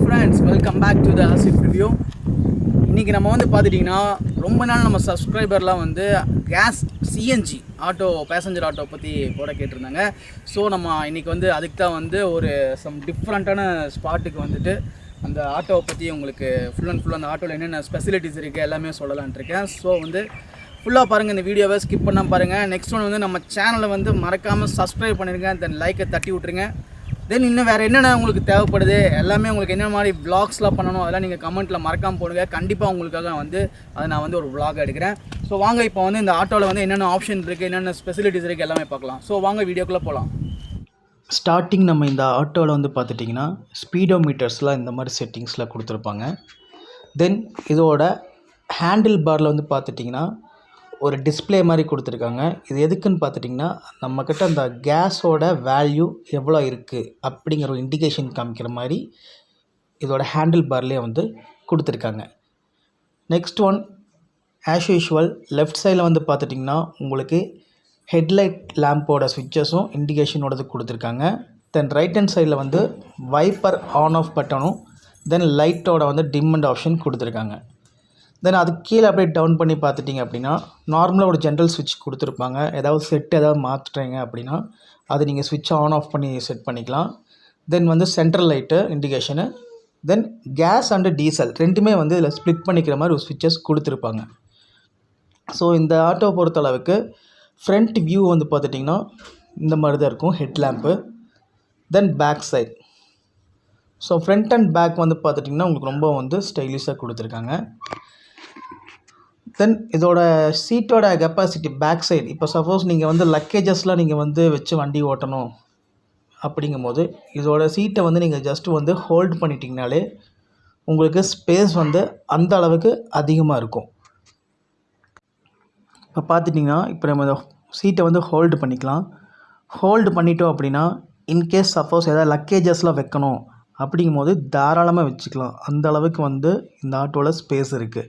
Friends welcome back to the Asif review இன்றைக்கி நம்ம வந்து பார்த்துட்டிங்கன்னா ரொம்ப நாள் நம்ம சப்ஸ்கிரைபர்லாம் வந்து gas CNG auto passenger auto பற்றி போட கேட்டிருந்தாங்க. ஸோ நம்ம இன்றைக்கி வந்து அதுக்கு தான் வந்து ஒரு சம் டிஃப்ரெண்ட்டான ஸ்பாட்டுக்கு வந்துட்டு அந்த ஆட்டோவை பற்றி உங்களுக்கு ஃபுல் அண்ட் ஃபுல் அந்த ஆட்டோவில் என்னென்ன ஸ்பெசிலிட்டிஸ் இருக்குது எல்லாமே சொல்லலாம்னு இருக்கேன். ஸோ வந்து ஃபுல்லாக பாருங்கள் இந்த வீடியோவை ஸ்கிப் பண்ணால் பாருங்கள் நெக்ஸ்ட் ஒன் வந்து நம்ம சேனலை வந்து மறக்காமல் சப்ஸ்கிரைப் பண்ணிடுங்க தென் லைக்கை தட்டி விட்ருங்க தென் இன்னும் வேறு என்னென்ன உங்களுக்கு தேவைப்படுது? எல்லாமே உங்களுக்கு என்ன மாதிரி vlogsலாம் பண்ணணும்? அதெல்லாம் நீங்கள் கமெண்ட்டில் மறக்காமல் போடுங்க. கண்டிப்பாக உங்களுக்காக வந்து அதை நான் வந்து ஒரு vlog எடுக்கிறேன். ஸோ வாங்க இப்போ வந்து இந்த ஆட்டோவில் வந்து என்னென்ன ஆப்ஷன் இருக்குது என்னென்ன ஸ்பெசிலிட்டிஸ் இருக்குது எல்லாமே பார்க்கலாம். ஸோ வாங்க வீடியோக்குள்ளே போகலாம் ஸ்டார்டிங் நம்ம இந்த ஆட்டோவில் வந்து பார்த்துட்டிங்கன்னா ஸ்பீடோ மீட்டர்ஸ்லாம் இந்த மாதிரி செட்டிங்ஸில் கொடுத்துருப்பாங்க. தென் இதோட ஹேண்டில் பாரில் வந்து பார்த்துட்டிங்கன்னா ஒரு டிஸ்ப்ளே மாதிரி கொடுத்துருக்காங்க. இது எதுக்குன்னு பார்த்துட்டிங்கன்னா நம்மக்கிட்ட அந்த கேஸோட வேல்யூ எவ்வளோ இருக்குது அப்படிங்கிற ஒரு இண்டிகேஷன் காமிக்கிற மாதிரி இதோட ஹேண்டில் பார்லேயே வந்து கொடுத்துருக்காங்க. Next one as usual left சைடில் வந்து பார்த்துட்டிங்கன்னா உங்களுக்கு ஹெட்லைட் லேம்போட ஸ்விட்சஸும் இண்டிகேஷனோடது கொடுத்துருக்காங்க. தென் ரைட் ஹேண்ட் சைடில் வந்து வைப்பர் ஆன் ஆஃப் பட்டனும் தென் லைட்டோட வந்து டிம்மண்ட் ஆப்ஷன் கொடுத்துருக்காங்க. தென் அதுக்கு கீழே அப்படியே டவுன் பண்ணி பார்த்துட்டிங்க அப்படின்னா நார்மலாக ஒரு ஜென்ரல் ஸ்விட்ச் கொடுத்துருப்பாங்க. ஏதாவது செட் ஏதாவது மாற்றுறீங்க அப்படின்னா அது நீங்கள் சுவிட்ச் ஆன் ஆஃப் பண்ணி செட் பண்ணிக்கலாம். தென் வந்து central light indication then gas and diesel ரெண்டுமே வந்து இதில் ஸ்ப்ளிட் பண்ணிக்கிற மாதிரி ஒரு சுவிட்சஸ் கொடுத்துருப்பாங்க. ஸோ இந்த ஆட்டோ பொறுத்தளவுக்கு ஃப்ரண்ட் வியூ வந்து பார்த்துட்டிங்கன்னா இந்த மாதிரி தான் இருக்கும். Head lamp then back side so front and back வந்து பார்த்துட்டிங்கன்னா உங்களுக்கு ரொம்ப வந்து ஸ்டைலிஷாக கொடுத்துருக்காங்க. தென் இதோட சீட்டோட கெப்பாசிட்டி பேக் சைடு இப்போ சப்போஸ் நீங்கள் வந்து லக்கேஜஸ்லாம் நீங்கள் வந்து வச்சு வண்டி ஓட்டணும் அப்படிங்கும்போது இதோட சீட்டை வந்து நீங்கள் ஜஸ்ட்டு வந்து ஹோல்ட் பண்ணிட்டீங்கனாலே உங்களுக்கு ஸ்பேஸ் வந்து அந்த அளவுக்கு அதிகமாக இருக்கும். இப்போ பார்த்துட்டிங்கன்னா இப்போ நம்ம இந்த சீட்டை வந்து ஹோல்டு பண்ணிக்கலாம். ஹோல்டு பண்ணிட்டோம் அப்படின்னா இன்கேஸ் சப்போஸ் ஏதாவது லக்கேஜஸ்லாம் வைக்கணும் அப்படிங்கும்போது தாராளமாக வச்சுக்கலாம். அந்த அளவுக்கு வந்து இந்த ஆட்டோவில் ஸ்பேஸ் இருக்குது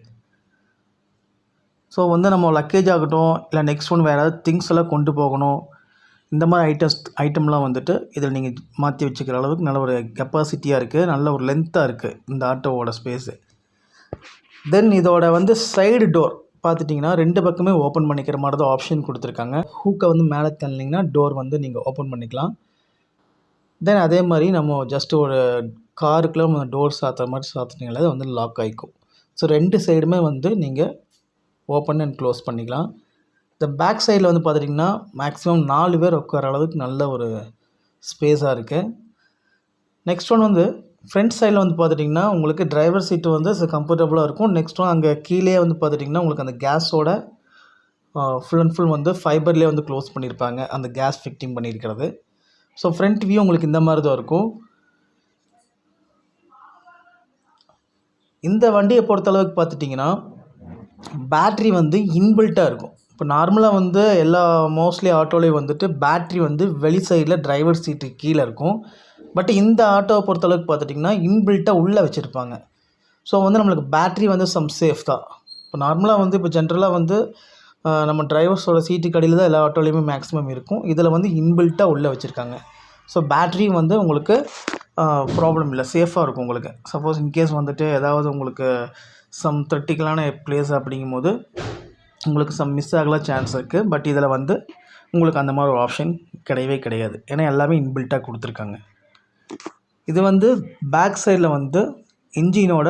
ஸோ வந்து நம்ம லக்கேஜ் ஆகட்டும் இல்லை நெக்ஸ்ட் ஒன் வேறு ஏதாவது திங்ஸ் எல்லாம் கொண்டு போகணும். இந்த மாதிரி ஐட்டம்ஸ் ஐட்டம்லாம் வந்துட்டு இதில் நீங்கள் மாற்றி வச்சுக்கிற அளவுக்கு நல்ல ஒரு கெப்பாசிட்டியாக இருக்குது நல்ல ஒரு லென்த்தாக இருக்குது இந்த ஆட்டோவோட ஸ்பேஸு தென் இதோட வந்து சைடு டோர் பார்த்துட்டிங்கன்னா ரெண்டு பக்கமே ஓப்பன் பண்ணிக்கிற மாதிரி தான் ஆப்ஷன் கொடுத்துருக்காங்க. ஹூக்கை வந்து மேலே தள்ளிங்கன்னா டோர் வந்து நீங்கள் ஓப்பன் பண்ணிக்கலாம். தென் அதே மாதிரி நம்ம ஜஸ்ட் ஒரு காருக்குலாம் நம்ம டோர் சாத்துற மாதிரி சாத்துனீங்களே அது வந்து லாக் ஆகிக்கும் ஸோ ரெண்டு சைடுமே வந்து நீங்கள் ஓப்பன் அண்ட் க்ளோஸ் பண்ணிக்கலாம். இந்த பேக் சைடில் வந்து பார்த்துட்டிங்கன்னா மேக்ஸிமம் நாலு பேர் உட்கார அளவுக்கு நல்ல ஒரு ஸ்பேஸாக இருக்குது நெக்ஸ்ட் ஒன் வந்து ஃப்ரண்ட் சைடில் வந்து பார்த்துட்டிங்கன்னா உங்களுக்கு டிரைவர் சீட்டு வந்து கம்ஃபர்டபுளாக இருக்கும். நெக்ஸ்ட் ஒன் அங்கே கீழே வந்து பார்த்துட்டிங்கன்னா உங்களுக்கு அந்த கேஸோட ஃபுல் அண்ட் ஃபுல் வந்து ஃபைபர்லேயே வந்து க்ளோஸ் பண்ணியிருப்பாங்க அந்த கேஸ் ஃபிக்டிங் பண்ணியிருக்கிறது ஸோ ஃப்ரண்ட் வியூ உங்களுக்கு இந்த மாதிரி தான் இருக்கும். இந்த வண்டியை பொறுத்தளவுக்கு பார்த்துட்டிங்கன்னா பேட்ரி வந்து இன்பில்ட்டாக இருக்கும். இப்போ நார்மலாக வந்து எல்லா மோஸ்ட்லி ஆட்டோலேயும் வந்துட்டு பேட்ரி வந்து வெளி சைடில் டிரைவர் சீட்டு கீழே இருக்கும். பட் இந்த ஆட்டோவை பொறுத்தளவுக்கு பார்த்துட்டிங்கன்னா இன்பில்ட்டாக உள்ளே வச்சுருப்பாங்க. ஸோ வந்து நம்மளுக்கு பேட்ரி வந்து சம் சேஃப் தான். இப்போ நார்மலாக வந்து இப்போ ஜென்ரலாக வந்து நம்ம டிரைவர்ஸோட சீட்டுக்கு அடியில் தான் எல்லா ஆட்டோலேயுமே மேக்ஸிமம் இருக்கும். இதில் வந்து இன்பில்ட்டாக உள்ளே வச்சுருக்காங்க. ஸோ பேட்ரியும் வந்து உங்களுக்கு ப்ராப்ளம் இல்லை. சேஃபாக இருக்கும் உங்களுக்கு. சப்போஸ் இன்கேஸ் வந்துட்டு ஏதாவது உங்களுக்கு சம் த்ரெட்டிக்கலான பிளேஸ் அப்படிங்கும்போது உங்களுக்கு சம் மிஸ் ஆகலாம் சான்ஸ் இருக்குது பட் இதில் வந்து உங்களுக்கு அந்த மாதிரி ஒரு ஆப்ஷன் கிடையவே கிடையாது. ஏன்னா எல்லாமே இன்பில்ட்டாக கொடுத்துருக்காங்க. இது வந்து பேக் சைடில் வந்து இன்ஜினோட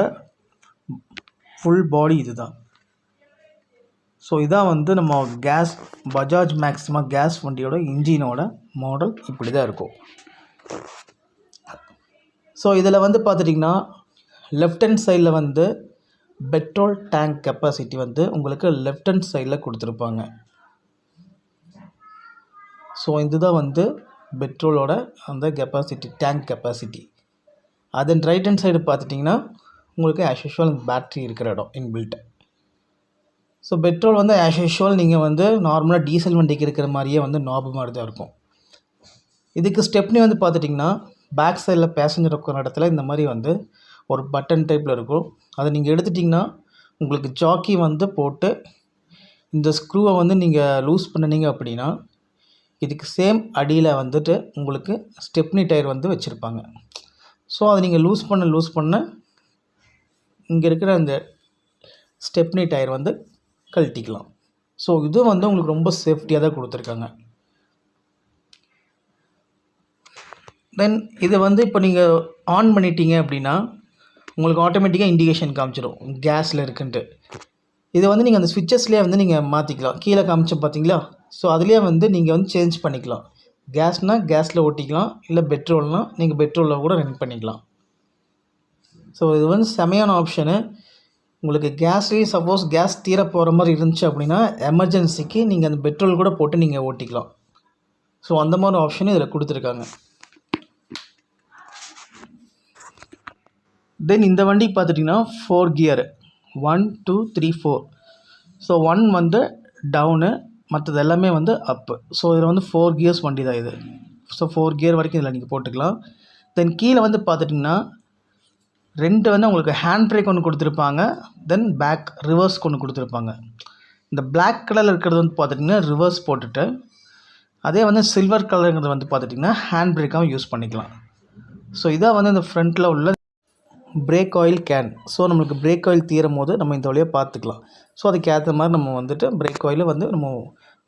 ஃபுல் பாடி இது தான் ஸோ இதான் வந்து நம்ம கேஸ் பஜாஜ் மேக்ஸிமா கேஸ் வண்டியோட இன்ஜினோட மாடல் இப்படி தான் இருக்கும். ஸோ இதில் வந்து பார்த்துட்டிங்கன்னா லெஃப்ட் ஹேண்ட் சைடில் வந்து பெட்ரோல் டேங்க் கெப்பாசிட்டி வந்து உங்களுக்கு லெஃப்ட் ஹேண்ட் சைடில் கொடுத்துருப்பாங்க. ஸோ இதுதான் வந்து பெட்ரோலோட அந்த கெப்பாசிட்டி டேங்க் கெப்பாசிட்டி. அதன் ரைட் ஹேண்ட் சைடு பார்த்துட்டிங்கன்னா உங்களுக்கு ஆஸ் யூஷுவல் பேட்ரி இருக்கிற இடம் இன்பில்ட். ஸோ பெட்ரோல் வந்து ஆஸ் யூஷுவல் நீங்கள் வந்து நார்மலாக டீசல் வண்டிக்கு இருக்கிற மாதிரியே வந்து நாபு மாதிரி தான் இருக்கும். இதுக்கு ஸ்டெப்னி வந்து பார்த்துட்டிங்கன்னா பேக் சைடில் பேசஞ்சர் உட்கார இடத்துல இந்த மாதிரி வந்து ஒரு பட்டன் டைப்பில் இருக்கும். அதை நீங்கள் எடுத்துட்டிங்கன்னா உங்களுக்கு ஜாக்கி வந்து போட்டு இந்த ஸ்க்ரூவை வந்து நீங்கள் லூஸ் பண்ணினீங்க அப்படின்னா இதுக்கு சேம் அடியில் வந்துட்டு உங்களுக்கு ஸ்டெப்னி டயர் வந்து வச்சுருப்பாங்க. ஸோ அதை நீங்கள் லூஸ் பண்ண லூஸ் பண்ண இங்கே இருக்கிற அந்த ஸ்டெப்னி டயர் வந்து கழட்டிக்கலாம். ஸோ இது வந்து உங்களுக்கு ரொம்ப சேஃப்டியாக தான் கொடுத்துருக்காங்க. தென் இதை வந்து இப்போ நீங்கள் ஆன் பண்ணிட்டீங்க அப்படின்னா உங்களுக்கு ஆட்டோமேட்டிக்காக இண்டிகேஷன் காமிச்சிடும் கேஸில் இருக்குன்ட்டு. இதை வந்து நீங்கள் அந்த ஸ்விட்சஸ்லேயே வந்து நீங்கள் மாற்றிக்கலாம் கீழே காமிச்சோம் பார்த்தீங்களா ஸோ அதுலேயே வந்து நீங்கள் வந்து சேஞ்ச் பண்ணிக்கலாம். கேஸ்னால் கேஸில் ஓட்டிக்கலாம். இல்லை பெட்ரோல்னால் நீங்கள் பெட்ரோலில் கூட ரன் பண்ணிக்கலாம். ஸோ இது வந்து செமையான ஆப்ஷனு உங்களுக்கு கேஸ்லேயே சப்போஸ் கேஸ் தீர போகிற மாதிரி இருந்துச்சு அப்படின்னா எமர்ஜென்சிக்கு நீங்கள் அந்த பெட்ரோல் கூட போட்டு நீங்கள் ஓட்டிக்கலாம். ஸோ அந்த மாதிரி ஆப்ஷனும் இதில் கொடுத்துருக்காங்க. தென் இந்த வண்டி பார்த்துட்டிங்கன்னா four gear one two three four so one வந்து டவுனு மற்றது எல்லாமே வந்து அப்பு ஸோ இதில் வந்து ஃபோர் கியர்ஸ் வண்டி தான் இது. ஸோ ஃபோர் கியர் வரைக்கும் இதில் நீங்கள் போட்டுக்கலாம். தென் கீழே வந்து பார்த்துட்டிங்கன்னா ரெண்டு வந்து உங்களுக்கு ஹேண்ட் பிரேக் ஒன்று கொடுத்துருப்பாங்க. தென் பேக் ரிவர்ஸ் ஒன்று கொடுத்துருப்பாங்க. இந்த பிளாக் கலரில் இருக்கிறது வந்து பார்த்துட்டிங்கன்னா ரிவர்ஸ் போட்டுட்டு அதே வந்து சில்வர் கலருங்கிறது வந்து பார்த்துட்டிங்கன்னா ஹேண்ட் பிரேக்காகவும் யூஸ் பண்ணிக்கலாம். ஸோ இதான் வந்து இந்த ஃப்ரண்ட்டில் உள்ள பிரேக் ஆயில் கேன் ஸோ நம்மளுக்கு பிரேக் ஆயில் தீரும் போது நம்ம இந்த வழியாக பார்த்துக்கலாம். ஸோ அதுக்கு ஏற்ற மாதிரி நம்ம வந்துட்டு பிரேக் ஆயிலை வந்து நம்ம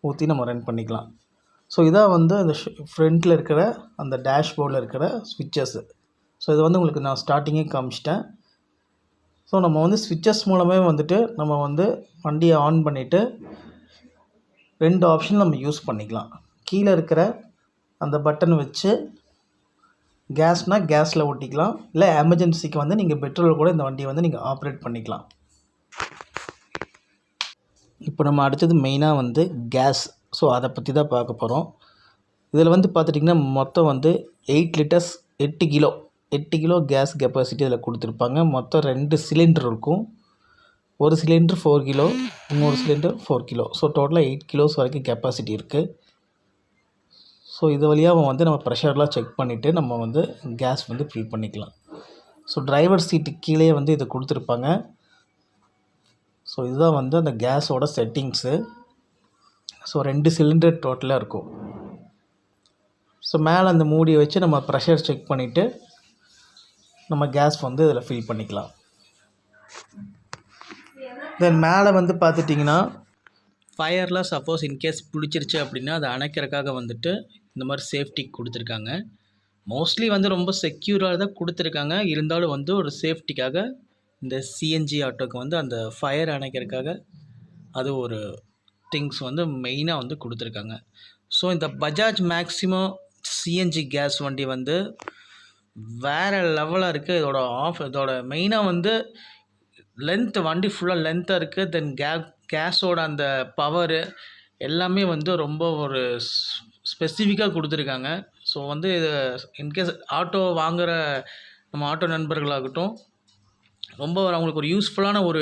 ஊற்றி நம்ம ரன் பண்ணிக்கலாம். ஸோ இதான் வந்து அந்த ஃப்ரண்ட்டில் இருக்கிற அந்த டேஷ்போர்டில் இருக்கிற ஸ்விட்சஸ்ஸு ஸோ இது வந்து உங்களுக்கு நான் ஸ்டார்டிங்கே காமிச்சிட்டேன். ஸோ நம்ம வந்து ஸ்விட்சஸ் மூலமே வந்துட்டு நம்ம வந்து வண்டியை ஆன் பண்ணிவிட்டு ரெண்டு ஆப்ஷன் நம்ம யூஸ் பண்ணிக்கலாம். கீழே இருக்கிற அந்த பட்டன் வச்சு கேஸ்னால் கேஸில் ஓட்டிக்கலாம் இல்லை எமர்ஜென்சிக்கு வந்து நீங்கள் பெட்ரோல் கூட இந்த வண்டியை வந்து நீங்கள் ஆப்ரேட் பண்ணிக்கலாம். இப்போ நம்ம அடுத்தது மெயினாக வந்து கேஸ் ஸோ அதை பற்றி தான் பார்க்க போகிறோம் இதில் வந்து பார்த்துட்டிங்கன்னா மொத்தம் வந்து எயிட் லிட்டர்ஸ் எட்டு கிலோ. எட்டு கிலோ கேஸ் கெப்பாசிட்டி இதில் கொடுத்துருப்பாங்க. மொத்தம் ரெண்டு சிலிண்டர் இருக்கும். ஒரு சிலிண்டர் ஃபோர் கிலோ இன்னொரு சிலிண்டர் ஃபோர் கிலோ. ஸோ டோட்டலாக எயிட் கிலோஸ் வரைக்கும் கெப்பாசிட்டி இருக்குது ஸோ இது வழியாக வந்து நம்ம ப்ரெஷர்லாம் செக் பண்ணிவிட்டு நம்ம வந்து கேஸ் வந்து ஃபில் பண்ணிக்கலாம். ஸோ டிரைவர் சீட்டு கீழே வந்து இதை கொடுத்துருப்பாங்க. ஸோ இதுதான் வந்து அந்த கேஸோட செட்டிங்ஸு ஸோ ரெண்டு சிலிண்டர் டோட்டலாக இருக்கும். ஸோ மேலே அந்த மூடியை வச்சு நம்ம ப்ரெஷர் செக் பண்ணிவிட்டு நம்ம கேஸ் வந்து இதில் ஃபில் பண்ணிக்கலாம். தென் மேலே வந்து பார்த்துட்டிங்கன்னா ஃபயர்லாம் சப்போஸ் இன்கேஸ் பிடிச்சிருச்சு அப்படின்னா அதை அணைக்கிறதுக்காக வந்துட்டு இந்த மாதிரி சேஃப்டி கொடுத்துருக்காங்க. மோஸ்ட்லி வந்து ரொம்ப செக்யூராக தான் கொடுத்துருக்காங்க. இருந்தாலும் வந்து ஒரு சேஃப்டிக்காக இந்த சிஎன்ஜி ஆட்டோக்கு வந்து அந்த ஃபயர் அணைக்கிறதுக்காக அது ஒரு திங்ஸ் வந்து மெயினாக வந்து கொடுத்துருக்காங்க. ஸோ இந்த பஜாஜ் மேக்ஸிமம் சிஎன்ஜி கேஸ் வண்டி வந்து வேறு லெவலாக இருக்குது இதோட ஆஃப் இதோட மெயினாக வந்து லென்த் வண்டி ஃபுல்லாக லென்த்தாக இருக்குது தென் கே கேஸோட அந்த பவரு எல்லாமே வந்து ரொம்ப ஒரு ஸ்பெசிஃபிக்காக கொடுத்துருக்காங்க. ஸோ வந்து இது இன்கேஸ் ஆட்டோ வாங்குகிற நம்ம ஆட்டோ நண்பர்களாகட்டும் ரொம்ப ஒரு அவங்களுக்கு ஒரு யூஸ்ஃபுல்லான ஒரு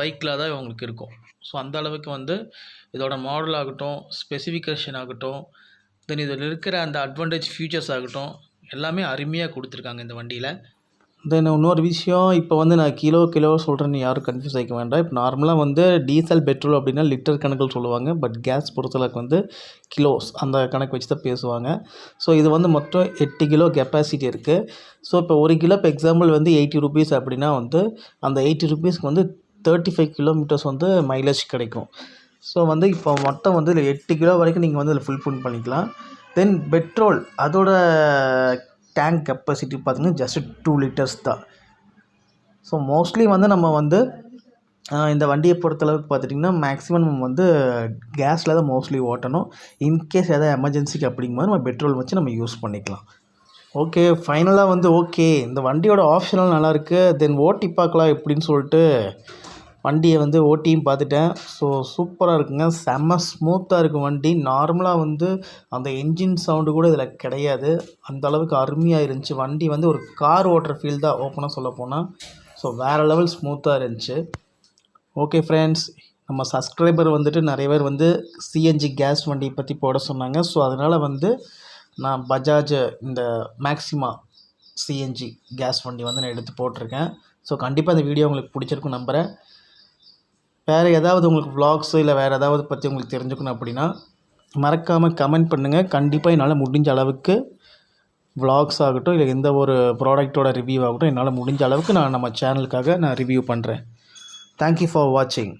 வெஹிக்கிளாக தான் அவங்களுக்கு இருக்கும். ஸோ அந்த அளவுக்கு வந்து இதோட மாடல் ஆகட்டும் ஸ்பெசிஃபிகேஷன் ஆகட்டும் தென் இதில் இருக்கிற அந்த அட்வான்டேஜ் ஃபியூச்சர்ஸ் ஆகட்டும் எல்லாமே அருமையாக கொடுத்துருக்காங்க இந்த வண்டியில். தென் இன்னொரு விஷயம் இப்போ வந்து நான் கிலோ கிலோ சொல்கிறேன்னு யாரும் கன்ஃபியூஸ் ஆகிக்க வேண்டாம். இப்போ நார்மலாக வந்து டீசல் பெட்ரோல் அப்படின்னா லிட்டர் கணக்கில் சொல்லுவாங்க. பட் கேஸ் பொறுத்தளவுக்கு வந்து கிலோஸ் அந்த கணக்கு வச்சு தான் பேசுவாங்க. ஸோ இது வந்து மொத்தம் எட்டு கிலோ கெப்பாசிட்டி இருக்குது ஸோ இப்போ ஒரு கிலோ இப்போ எக்ஸாம்பிள் வந்து எயிட்டி ருபீஸ் அப்படின்னா வந்து அந்த எயிட்டி ருபீஸ்க்கு வந்து தேர்ட்டி ஃபைவ் கிலோமீட்டர்ஸ் வந்து மைலேஜ் கிடைக்கும். ஸோ வந்து இப்போ மொத்தம் வந்து இதில் எட்டு கிலோ வரைக்கும் நீங்கள் வந்து இதில் ஃபுல் ஃபில் பண்ணிக்கலாம். தென் பெட்ரோல் அதோட டேங்க் கெப்பாசிட்டி பார்த்தீங்கன்னா ஜஸ்ட் டூ லிட்டர்ஸ் தான். ஸோ மோஸ்ட்லி வந்து நம்ம வந்து இந்த வண்டியை பொறுத்தளவுக்கு பார்த்துட்டிங்கன்னா மேக்ஸிமம் நம்ம வந்து கேஸில் தான் மோஸ்ட்லி ஓட்டணும். இன்கேஸ் எதாவது எமர்ஜென்சிக்கு அப்படிங்கும்போது நம்ம பெட்ரோல் வச்சு நம்ம யூஸ் பண்ணிக்கலாம். ஓகே ஃபைனலாக வந்து ஓகே இந்த வண்டியோட ஆப்ஷனல் நல்லாயிருக்கு தென் ஓட்டி பார்க்கலாம் எப்படின்னு சொல்லிட்டு வண்டியை வந்து ஓட்டியும் பார்த்துட்டேன். ஸோ சூப்பராக இருக்குங்க. செம்ம ஸ்மூத்தாக இருக்கும் வண்டி. நார்மலாக வந்து அந்த என்ஜின் சவுண்டு கூட இதில் கிடையாது. அந்த அளவுக்கு அருமையாக இருந்துச்சு. வண்டி வந்து ஒரு கார் ஓட்டுற ஃபீல் தான் ஓப்பனாக சொல்ல போனால் ஸோ வேறு லெவல் ஸ்மூத்தாக இருந்துச்சு. ஓகே ஃப்ரெண்ட்ஸ் நம்ம சப்ஸ்கிரைபர் வந்துட்டு நிறைய பேர் வந்து சிஎன்ஜி கேஸ் வண்டி பற்றி போட சொன்னாங்க. ஸோ அதனால் வந்து நான் பஜாஜ் இந்த மேக்ஸிமா சிஎன்ஜி கேஸ் வண்டி வந்து நான் எடுத்து போட்டிருக்கேன். ஸோ கண்டிப்பாக இந்த வீடியோ உங்களுக்கு பிடிச்சிருக்கும் நம்புகிறேன் வேறு ஏதாவது உங்களுக்கு வ்ளாக்ஸு இல்லை வேறு ஏதாவது பற்றி உங்களுக்கு தெரிஞ்சுக்கணும் அப்படின்னா மறக்காமல் கமெண்ட் பண்ணுங்கள் கண்டிப்பாக என்னால் முடிஞ்ச அளவுக்கு வ்ளாக்ஸ் ஆகட்டும் இல்லை எந்த ஒரு ப்ராடக்ட்டோட ரிவ்யூ ஆகட்டும் என்னால் முடிஞ்ச அளவுக்கு நான் நம்ம சேனலுக்காக நான் ரிவ்யூ பண்ணுறேன் தேங்க்யூ ஃபார் வாட்சிங்